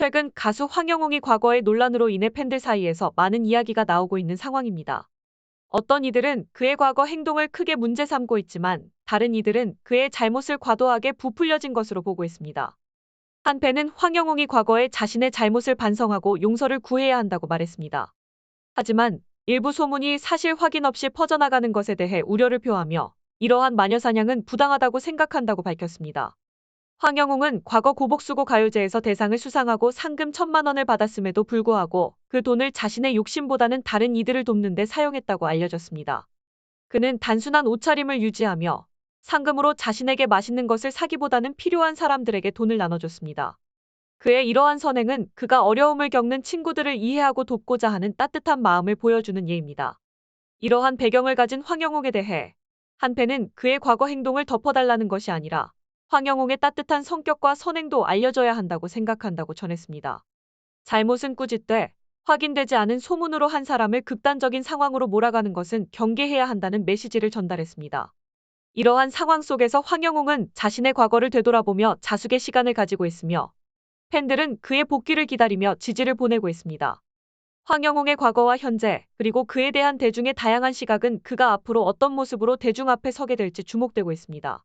최근 가수 황영웅이 과거의 논란으로 인해 팬들 사이에서 많은 이야기가 나오고 있는 상황입니다. 어떤 이들은 그의 과거 행동을 크게 문제 삼고 있지만 다른 이들은 그의 잘못을 과도하게 부풀려진 것으로 보고 있습니다. 한 팬은 황영웅이 과거에 자신의 잘못을 반성하고 용서를 구해야 한다고 말했습니다. 하지만 일부 소문이 사실 확인 없이 퍼져나가는 것에 대해 우려를 표하며 이러한 마녀사냥은 부당하다고 생각한다고 밝혔습니다. 황영웅은 과거 고복수고 가요제에서 대상을 수상하고 상금 천만 원을 받았음에도 불구하고 그 돈을 자신의 욕심보다는 다른 이들을 돕는 데 사용했다고 알려졌습니다. 그는 단순한 옷차림을 유지하며 상금으로 자신에게 맛있는 것을 사기보다는 필요한 사람들에게 돈을 나눠줬습니다. 그의 이러한 선행은 그가 어려움을 겪는 친구들을 이해하고 돕고자 하는 따뜻한 마음을 보여주는 예입니다. 이러한 배경을 가진 황영웅에 대해 한 팬은 그의 과거 행동을 덮어달라는 것이 아니라 황영웅의 따뜻한 성격과 선행도 알려져야 한다고 생각한다고 전했습니다. 잘못은 꾸짖되 확인되지 않은 소문으로 한 사람을 극단적인 상황으로 몰아가는 것은 경계해야 한다는 메시지를 전달했습니다. 이러한 상황 속에서 황영웅은 자신의 과거를 되돌아보며 자숙의 시간을 가지고 있으며 팬들은 그의 복귀를 기다리며 지지를 보내고 있습니다. 황영웅의 과거와 현재, 그리고 그에 대한 대중의 다양한 시각은 그가 앞으로 어떤 모습으로 대중 앞에 서게 될지 주목되고 있습니다.